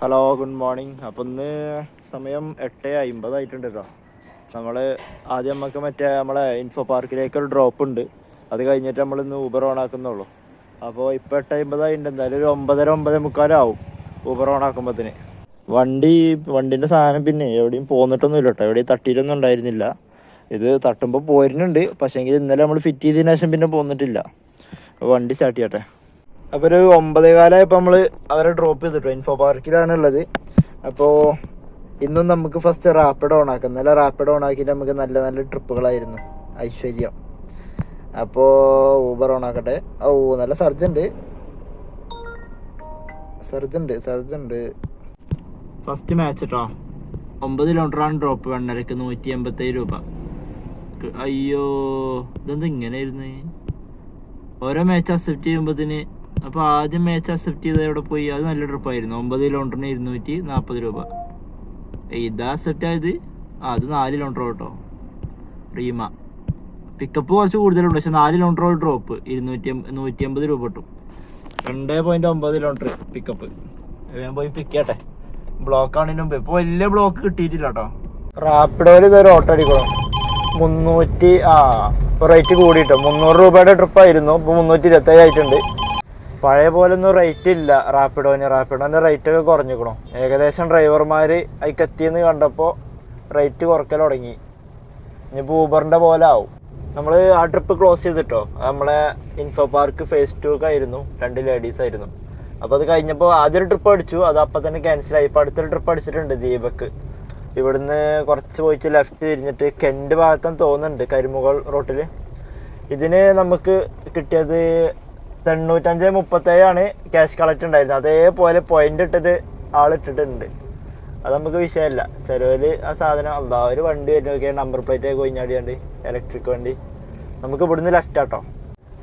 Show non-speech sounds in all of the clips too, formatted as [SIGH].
Hello good morning അപ്പം ഇന്ന് സമയം എട്ട് അമ്പതായിട്ടുണ്ട് കേട്ടോ നമ്മൾ ആദ്യം നമുക്ക് മറ്റേ നമ്മളെ ഇൻഫോ പാർക്കിലേക്ക് ഒരു ഡ്രോപ്പ് ഉണ്ട്. അത് കഴിഞ്ഞിട്ട് നമ്മൾ ഇന്ന് ഊബർ ഓൺ ആക്കുന്നുള്ളൂ. അപ്പോൾ ഇപ്പോൾ എട്ട് അമ്പതായിട്ടുണ്ട് എന്തായാലും ഒരു ഒമ്പതര ഒമ്പത് മുക്കാലാവും ഊബർ ഓൺ ആക്കുമ്പോഴത്തേന് വണ്ടി വണ്ടിന്റെ സാധനം പിന്നെ എവിടെയും പോന്നിട്ടൊന്നുമില്ല കേട്ടോ എവിടെയും തട്ടിയിട്ടൊന്നും ഉണ്ടായിരുന്നില്ല. ഇത് തട്ടുമ്പോൾ പോരുന്നുണ്ട്. പക്ഷേങ്കിൽ ഇന്നലെ നമ്മൾ ഫിറ്റ് ചെയ്തതിന് ശേഷം പിന്നെ പോന്നിട്ടില്ല. വണ്ടി സ്റ്റാർട്ട് ചെയ്യട്ടെ. അപ്പോൾ ഒരു ഒമ്പതേ കാലമായപ്പോൾ നമ്മൾ അവരെ ഡ്രോപ്പ് ചെയ്തിട്ടു. ഇൻഫോ പാർക്കിലാണ് ഉള്ളത് അപ്പോൾ ഇന്നും നമുക്ക് ഫസ്റ്റ് റാപ്പിഡ് ഓൺ ആക്കാം. നല്ല റാപ്പിഡ് ഓൺ ആക്കിയിട്ട് നമുക്ക് നല്ല നല്ല ട്രിപ്പുകളായിരുന്നു ഐശ്വര്യം. അപ്പോൾ ഊബർ ഓൺ ആക്കട്ടെ. ഓ നല്ല സർജ് ഉണ്ട് സർജ് ഉണ്ട് സർജ് ഉണ്ട് ഫസ്റ്റ് മാച്ച് കേട്ടോ ഒമ്പത് കിലോമീറ്ററാണ് ഡ്രോപ്പ് വെണ്ണരക്ക് നൂറ്റി എൺപത്തേഴ് രൂപ അയ്യോ ഇതെന്താ ഇരുന്ന് ഓരോ മാച്ച് അക്സെപ്റ്റ് ചെയ്യുമ്പോഴത്തേന് അപ്പോൾ ആദ്യം മാച്ച് അക്സെപ്റ്റ് ചെയ്ത് എവിടെ പോയി? അത് നല്ല ട്രിപ്പായിരുന്നു ഒമ്പത് കിലോമീറ്ററിന് ഇരുന്നൂറ്റി നാൽപ്പത് രൂപ. ഇതാ അക്സെപ്റ്റ് ആയത്? ആ അത് നാല് കിലോമീറ്റർ കേട്ടോ റീമ. പിക്കപ്പ് കുറച്ച് കൂടുതലുണ്ട്. പക്ഷെ നാല് കിലോമീറ്റർ ഡ്രോപ്പ് ഇരുന്നൂറ്റി നൂറ്റി അമ്പത് രൂപ കിട്ടും. രണ്ട് പോയിന്റ് ഒമ്പത് കിലോമീറ്റർ പിക്കപ്പ് ഞാൻ പോയി പിക്ക് ചെയ്യട്ടെ. ബ്ലോക്ക് ആണെങ്കിലും മുമ്പ്. ഇപ്പൊ വലിയ ബ്ലോക്ക് കിട്ടിയിട്ടില്ല കേട്ടോ റാപ്പിഡോയിൽ ഇതൊരു ഓട്ടോ അടിക്കണം. മുന്നൂറ്റി ആ റേറ്റ് കൂടിയിട്ടോ. മുന്നൂറ് രൂപയുടെ ട്രിപ്പായിരുന്നു ഇപ്പൊ മുന്നൂറ്റി ഇരുപത്തി ആയിട്ടുണ്ട് പഴയ പോലെ ഒന്നും റേറ്റ് ഇല്ല റാപ്പിഡോന് റാപ്പിഡോന്റെ റേറ്റ് ഒക്കെ കുറഞ്ഞിക്കണു. ഏകദേശം ഡ്രൈവർമാർ അതിക്ക് എത്തിയെന്ന് കണ്ടപ്പോൾ റേറ്റ് കുറക്കൽ തുടങ്ങി. ഇനിയിപ്പോൾ ഊബറിന്റെ പോലെ ആവും. നമ്മൾ ആ ട്രിപ്പ് ക്ലോസ് ചെയ്തിട്ടോ? നമ്മളെ ഇൻഫോ പാർക്ക് ഫേസ് ആയിരുന്നു. രണ്ട് ലേഡീസ് ആയിരുന്നു. അപ്പോൾ അത് കഴിഞ്ഞപ്പോൾ ആദ്യം ട്രിപ്പ് അടിച്ചു. അത് അപ്പം തന്നെ ക്യാൻസലായി ഇപ്പോൾ അടുത്തൊരു ട്രിപ്പ് അടിച്ചിട്ടുണ്ട് ദീപക്ക് ഇവിടുന്ന് കുറച്ച് പോയിട്ട് ലെഫ്റ്റ് തിരിഞ്ഞിട്ട് കെന്റ് ഭാഗത്തെന്ന് തോന്നുന്നുണ്ട് കരിമുകൾ റോട്ടിൽ ഇതിന് നമുക്ക് കിട്ടിയത് തൊണ്ണൂറ്റഞ്ച് മുപ്പത്തേഴാണ് ക്യാഷ് കളക്ട് ഉണ്ടായിരുന്നത്. അതേപോലെ പോയിന്റ് ഇട്ടിട്ട് ആളിട്ടിട്ടുണ്ട് അത് നമുക്ക് വിഷയമല്ല ചെലവിൽ ആ സാധനം അതാ ഒരു വണ്ടി വരുന്നൊക്കെ നമ്പർ പ്ലേറ്റ് കൊയിഞ്ഞാടിയാണ്ട് ഇലക്ട്രിക് വണ്ടി. നമുക്ക് ഇവിടുന്ന് ലെഫ്റ്റ് ആട്ടോ.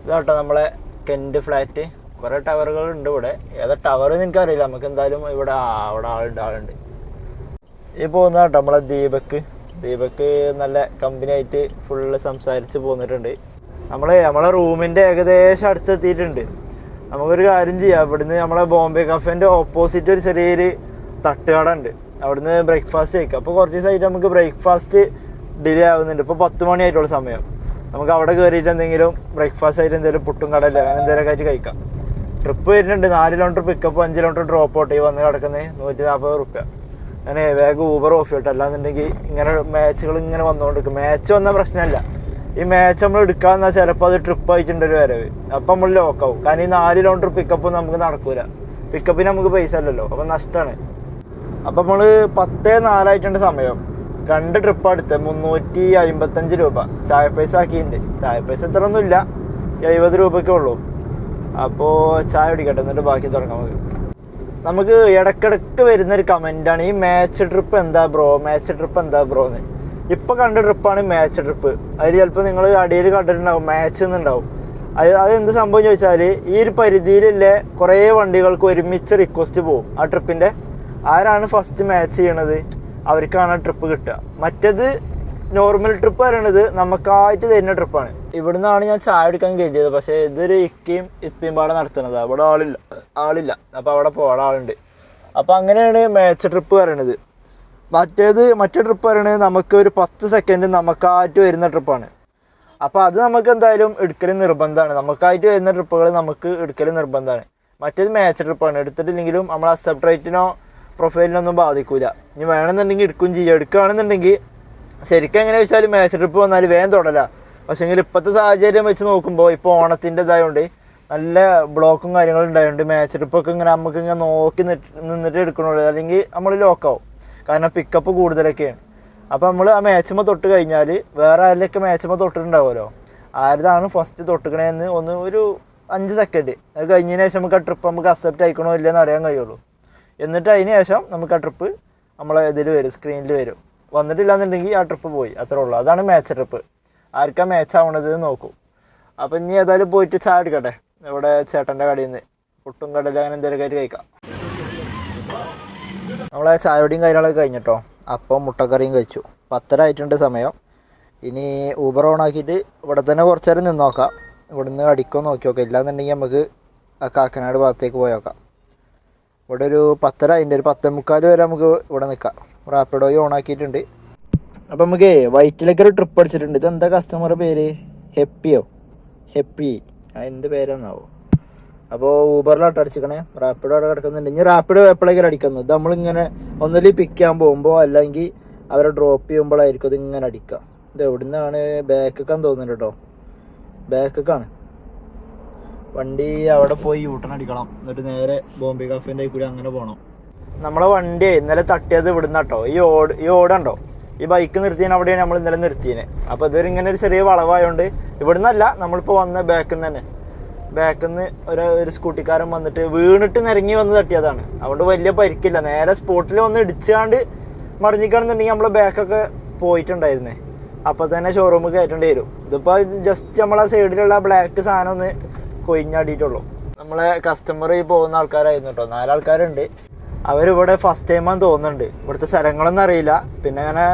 ഇതാട്ടോ നമ്മളെ കെന്റ് ഫ്ലാറ്റ് കുറേ ടവറുകൾ ഉണ്ട് ഇവിടെ. ഏതാ ടവർ അറിയില്ല. നമുക്ക് എന്തായാലും ഇവിടെ അവിടെ ആളുണ്ട് ആളുണ്ട്. ഈ പോകുന്ന കേട്ടോ നമ്മളെ ദീപക്ക് ദീപക്ക് നല്ല കമ്പനി ആയിട്ട് ഫുള്ള് സംസാരിച്ച് പോന്നിട്ടുണ്ട്. നമ്മൾ നമ്മളെ റൂമിന്റെ ഏകദേശം അടുത്തെത്തിയിട്ടുണ്ട്. നമുക്കൊരു കാര്യം ചെയ്യാം. ഇവിടുന്ന് നമ്മളെ ബോംബെ കഫേന്റെ ഓപ്പോസിറ്റ് ഒരു ചെറിയൊരു തട്ടുകട ഉണ്ട് അവിടുന്ന് ബ്രേക്ക്ഫാസ്റ്റ് കഴിക്കാം. അപ്പോൾ കുറച്ച് ദിവസമായിട്ട് നമുക്ക് ബ്രേക്ക്ഫാസ്റ്റ് ഡിലേ ആവുന്നുണ്ട്. ഇപ്പോൾ പത്ത് മണി ആയിട്ടുള്ള സമയം. നമുക്ക് അവിടെ കയറിയിട്ട് എന്തെങ്കിലും ബ്രേക്ക്ഫാസ്റ്റ് ആയിട്ട് എന്തെങ്കിലും പുട്ടും കടല അങ്ങനെ എന്തെങ്കിലുമൊക്കെ ആയിട്ട് കഴിക്കാം. ട്രിപ്പ് വരുന്നുണ്ട്. നാല് കിലോമീറ്റർ പിക്കപ്പ് അഞ്ച് കിലോമീറ്റർ ഡ്രോപ്പ് ഔട്ട് വന്ന് കിടക്കുന്നത് നൂറ്റി നാൽപ്പത് റുപ്യ. അങ്ങനെ വേഗം ഊബർ ഓഫ് ചെയ്യട്ടെ അല്ലാന്നുണ്ടെങ്കിൽ ഇങ്ങനെ മാച്ചുകൾ ഇങ്ങനെ വന്നുകൊണ്ടിരിക്കും മാച്ച് വന്ന പ്രശ്നമല്ല. ഈ മാച്ച് നമ്മൾ എടുക്കാന്നാ ചിലപ്പോൾ അത് ട്രിപ്പ് ആയിട്ടുണ്ട് ഒരു വരവ്. അപ്പം നമ്മൾ ലോക്കാവും കാരണം ഈ നാല് കിലോമീറ്റർ പിക്കപ്പ് നമുക്ക് നടക്കൂല. പിക്കപ്പിന് നമുക്ക് പൈസ അല്ലല്ലോ അപ്പം നഷ്ടമാണ് അപ്പം നമ്മൾ പത്തേ നാലായിട്ടുണ്ട് സമയം. രണ്ട് ട്രിപ്പ് അടുത്ത്. മുന്നൂറ്റി അമ്പത്തഞ്ച് രൂപ. ചായ പൈസ ആക്കിയിട്ടുണ്ട്. ചായ പൈസ ഇത്ര ഒന്നുമില്ല എഴുപത് രൂപയ്ക്കേ ഉള്ളൂ. അപ്പോൾ ചായ കുടിക്കട്ടെ. എന്നിട്ട് ബാക്കി തുടങ്ങാം നമുക്ക്. നമുക്ക് ഇടക്കിടക്ക് വരുന്നൊരു കമന്റാണ് ഈ മാച്ച് ട്രിപ്പ് എന്താ ബ്രോ മാച്ച് ട്രിപ്പ് എന്താ ബ്രോ എന്ന് ഇപ്പൊ കണ്ട ട്രിപ്പാണ് മാച്ച് ട്രിപ്പ് അതിൽ ചിലപ്പോൾ നിങ്ങൾ അടിയിൽ കണ്ടിട്ടുണ്ടാവും മാച്ച് എന്നുണ്ടാവും അത് അത് എന്ത് സംഭവം ചോദിച്ചാൽ ഈ ഒരു പരിധിയിലുള്ള കുറേ വണ്ടികൾക്ക് ഒരുമിച്ച് റിക്വസ്റ്റ് പോകും ആ ട്രിപ്പിന്റെ ആരാണ് ഫസ്റ്റ് മാച്ച് ചെയ്യണത്? അവർക്കാണ് ആ ട്രിപ്പ് കിട്ടുക. മറ്റേത് നോർമൽ ട്രിപ്പ് പറയണത് നമുക്കായിട്ട് തരുന്ന ട്രിപ്പാണ് ഇവിടുന്നാണ് ഞാൻ ചായ എടുക്കാൻ കരുതിയത്. പക്ഷേ ഇതൊരു ഇക്കയും ഇത്തിയും പാടെ നടത്തുന്നത്. അവിടെ ആളില്ല. ആളില്ല. അപ്പോൾ അവിടെ പോകാൻ ആളുണ്ട്. അപ്പോൾ അങ്ങനെയാണ് മാച്ച് ട്രിപ്പ് പറയണത്. മറ്റേത് മറ്റേ ട്രിപ്പ് പറയണത് നമുക്ക് ഒരു പത്ത് സെക്കൻഡ് നമുക്കായിട്ട് വരുന്ന ട്രിപ്പാണ് അപ്പോൾ അത് നമുക്ക് എന്തായാലും എടുക്കൽ നിർബന്ധമാണ് നമുക്കായിട്ട് വരുന്ന ട്രിപ്പുകൾ നമുക്ക് എടുക്കൽ നിർബന്ധമാണ് മറ്റേത് മാച്ച് ട്രിപ്പാണ് എടുത്തിട്ടില്ലെങ്കിലും നമ്മൾ അക്സെപ്റ്റ് റേറ്റിനോ പ്രൊഫൈലിനൊന്നും ബാധിക്കില്ല ഇനി വേണമെന്നുണ്ടെങ്കിൽ എടുക്കും ചെയ്യുക എടുക്കുകയാണെന്നുണ്ടെങ്കിൽ ശരിക്കും എങ്ങനെ വെച്ചാൽ മാച്ച് ട്രിപ്പ് വന്നാൽ വേഗം തൊടല. പക്ഷേങ്കിൽ ഇപ്പോഴത്തെ സാഹചര്യം വെച്ച് നോക്കുമ്പോൾ ഇപ്പോൾ ഓണത്തിന്റെ ഇതായതുകൊണ്ട് നല്ല ബ്ലോക്കും കാര്യങ്ങളും ഉണ്ടായതുകൊണ്ട് മാച്ച് ട്രിപ്പൊക്കെ ഇങ്ങനെ നമുക്ക് ഇങ്ങനെ നോക്കി നിന്നിട്ട് എടുക്കണുള്ളൂ. അല്ലെങ്കിൽ നമ്മൾ ലോക്കാവും കാരണം പിക്കപ്പ് കൂടുതലൊക്കെയാണ്. അപ്പോൾ നമ്മൾ ആ മാച്ചുമ്പോൾ തൊട്ട് കഴിഞ്ഞാൽ വേറെ ആരിലൊക്കെ മാച്ചുമ്പോൾ തൊട്ടിട്ടുണ്ടാവുമല്ലോ? ആരതാണ് ഫസ്റ്റ് തൊട്ടുക്കണേന്ന് ഒന്ന് ഒരു അഞ്ച് സെക്കൻഡ് അത് കഴിഞ്ഞതിന് ശേഷം നമുക്ക് ആ ട്രിപ്പ് നമുക്ക് അക്സെപ്റ്റ് ആയിക്കണോ ഇല്ലെന്ന് അറിയാൻ കഴിയുള്ളൂ. എന്നിട്ട് അതിന് ശേഷം നമുക്ക് ആ ട്രിപ്പ് നമ്മളെ ഇതിൽ വരും സ്ക്രീനിൽ വരും. വന്നിട്ടില്ലാന്നുണ്ടെങ്കിൽ ആ ട്രിപ്പ് പോയി അത്രേ ഉള്ളൂ. അതാണ് മാച്ച് ട്രിപ്പ് ആർക്കാ മാച്ച് ആവണത് നോക്കൂ. അപ്പം ഇനി ഏതായാലും പോയിട്ട് ചായ എടുക്കട്ടെ ഇവിടെ ചേട്ടന്റെ കടയിൽ നിന്ന് പുട്ടും കടല അങ്ങനെ എന്തെങ്കിലും കയറ്റി കഴിക്കാം. നമ്മളെ ചായപടിയും കാര്യങ്ങളൊക്കെ കഴിഞ്ഞിട്ടോ? അപ്പം മുട്ടക്കറിയും കഴിച്ചു. പത്തര ആയിട്ടുണ്ട് സമയം. ഇനി ഊബർ ഓൺ ആക്കിയിട്ട് ഇവിടെ തന്നെ കുറച്ച് നേരം നിന്ന് നോക്കാം. ഇവിടുന്ന് അടിക്കോ നോക്കി നോക്കാം ഇല്ലാന്നുണ്ടെങ്കിൽ നമുക്ക് കാക്കനാട് ഭാഗത്തേക്ക് പോയി നോക്കാം. ഇവിടെ ഒരു പത്തര അതിന്റെ ഒരു പത്തേ മുക്കാൽ വരെ നമുക്ക് ഇവിടെ നിൽക്കാം. റാപ്പിഡോയി ഓൺ ആക്കിയിട്ടുണ്ട്. അപ്പം നമുക്ക് വൈറ്റിലേക്ക് ഒരു ട്രിപ്പ് അടിച്ചിട്ടുണ്ട്. ഇതെന്താ കസ്റ്റമറുടെ പേര്? ഹെപ്പിയോ ഹെപ്പി എന്ത് പേരെന്നാവോ? അപ്പോൾ ഊബറിലോട്ട് അടിച്ചിക്കണേ. റാപ്പിഡോ അവിടെ കിടക്കുന്നുണ്ട്. ഇനി റാപ്പിഡോ അടിക്കുന്നു. ഇത് നമ്മളിങ്ങനെ ഒന്നിൽ പിക്ക് ചെയ്യാൻ പോകുമ്പോൾ അല്ലെങ്കിൽ അവരെ ഡ്രോപ്പ് ചെയ്യുമ്പോഴായിരിക്കും ഇത് ഇങ്ങനെ അടിക്കുക. ഇത് എവിടുന്നാണ്? ബാക്കൊക്കെ തോന്നുന്നുണ്ട് കേട്ടോ. ബാക്കൊക്കെയാണ്. വണ്ടി അവിടെ പോയി യൂട്ടൺ അടിക്കണം. എന്നിട്ട് നേരെ ബോംബെ കഫേന്റെ കൂടി അങ്ങനെ പോകണം നമ്മളെ വണ്ടി ഇന്നലെ തട്ടിയത് ഇവിടുന്ന് കേട്ടോ ഈ ഓട് ഈ ഓടുണ്ടോ? ഈ ബൈക്ക് നിർത്തിയതിന് അവിടെയാണ് നമ്മൾ ഇന്നലെ നിർത്തിയത് അപ്പോൾ ഇതൊരു ഇങ്ങനെ ഒരു ചെറിയ വളവായതുകൊണ്ട് ഇവിടുന്നല്ല നമ്മളിപ്പോൾ വന്ന ബാക്കിൽ നിന്ന് തന്നെ. ബാക്കിൽ നിന്ന് ഒരു ഒരു സ്കൂട്ടിക്കാരൻ വന്നിട്ട് വീണിട്ട് നിരങ്ങി വന്ന് തട്ടിയതാണ്. അതുകൊണ്ട് വലിയ പരിക്കില്ല. നേരെ സ്പോട്ടിൽ വന്ന് ഇടിച്ചാണ്ട് മറിഞ്ഞിക്കാണെന്നുണ്ടെങ്കിൽ നമ്മളെ ബാക്കൊക്കെ പോയിട്ടുണ്ടായിരുന്നേ. അപ്പോൾ തന്നെ ഷോറൂമിൽ കയറ്റേണ്ടി വരും. ഇതിപ്പോൾ ജസ്റ്റ് നമ്മളെ സൈഡിലുള്ള ബ്ലാക്ക് സാധനം ഒന്ന് കൊയിഞ്ഞാടിയിട്ടുള്ളൂ നമ്മളെ കസ്റ്റമർ ഈ പോകുന്ന ആൾക്കാരായിരുന്നു കേട്ടോ നാലാൾക്കാരുണ്ട്. അവരിവിടെ ഫസ്റ്റ് ടൈമാന്ന് തോന്നുന്നുണ്ട്. ഇവിടുത്തെ സ്ഥലങ്ങളൊന്നും അറിയില്ല. പിന്നെ അങ്ങനെ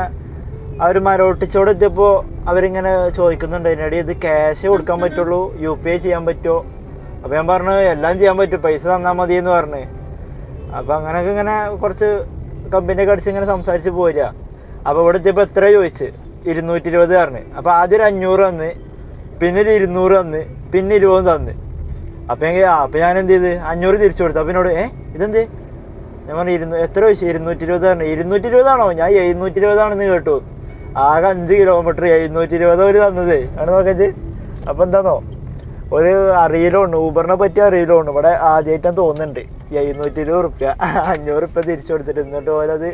അവർ മരോട്ടിച്ചോടെ എത്തിയപ്പോൾ അവരിങ്ങനെ ചോദിക്കുന്നുണ്ട് എന്നോട് ഇത് ക്യാഷ് കൊടുക്കാൻ പറ്റുള്ളൂ? യു പി ഐ ചെയ്യാൻ പറ്റുമോ? അപ്പോൾ ഞാൻ പറഞ്ഞു എല്ലാം ചെയ്യാൻ പറ്റും പൈസ തന്നാൽ മതി എന്ന് പറഞ്ഞ്. അപ്പോൾ അങ്ങനെയൊക്കെ ഇങ്ങനെ കുറച്ച് കമ്പനിയൊക്കെ അടിച്ച് ഇങ്ങനെ സംസാരിച്ച് പോരുക അപ്പോൾ ഇവിടെ എത്തിയപ്പോൾ എത്ര ചോദിച്ച്? ഇരുന്നൂറ്റി ഇരുപത് പറഞ്ഞ്. അപ്പോൾ ആദ്യം ഒരു അഞ്ഞൂറ് തന്ന് പിന്നെ ഒരു ഇരുന്നൂറ് തന്ന് പിന്നെ ഇരുപത് തന്ന്. അപ്പം എങ്കിൽ അപ്പം ഞാൻ എന്ത് ചെയ്ത്? അഞ്ഞൂറ് തിരിച്ചു കൊടുത്തു. അപ്പം എന്നോട് ഏ ഇതെന്ത്? ഞാൻ പറഞ്ഞു ഇരുന്നൂ എത്ര ചോദിച്ചു? ഇരുന്നൂറ്റി ഇരുപത് പറഞ്ഞു. ഇരുന്നൂറ്റി ഇരുപതാണോ ഞാൻ എഴുന്നൂറ്റി ഇരുപതാണെന്ന് കേട്ടു. ആകെ അഞ്ച് കിലോമീറ്റർ എഴുന്നൂറ്റി ഇരുപത് ഒരു തന്നത്. ആണ് നോക്കച്ച്. അപ്പം എന്താന്നോ? ഒരു അറിയലുണ്ട് ഊബറിനെ പറ്റി അറിയലുണ്ട് ഇവിടെ ആദ്യമായിട്ടാണ് തോന്നുന്നുണ്ട്. എഴുന്നൂറ്റി ഇരുപത് റുപ്യ അഞ്ഞൂറ് റുപ്യ തിരിച്ചു കൊടുത്തിട്ട് എന്നിട്ട് ഓരത്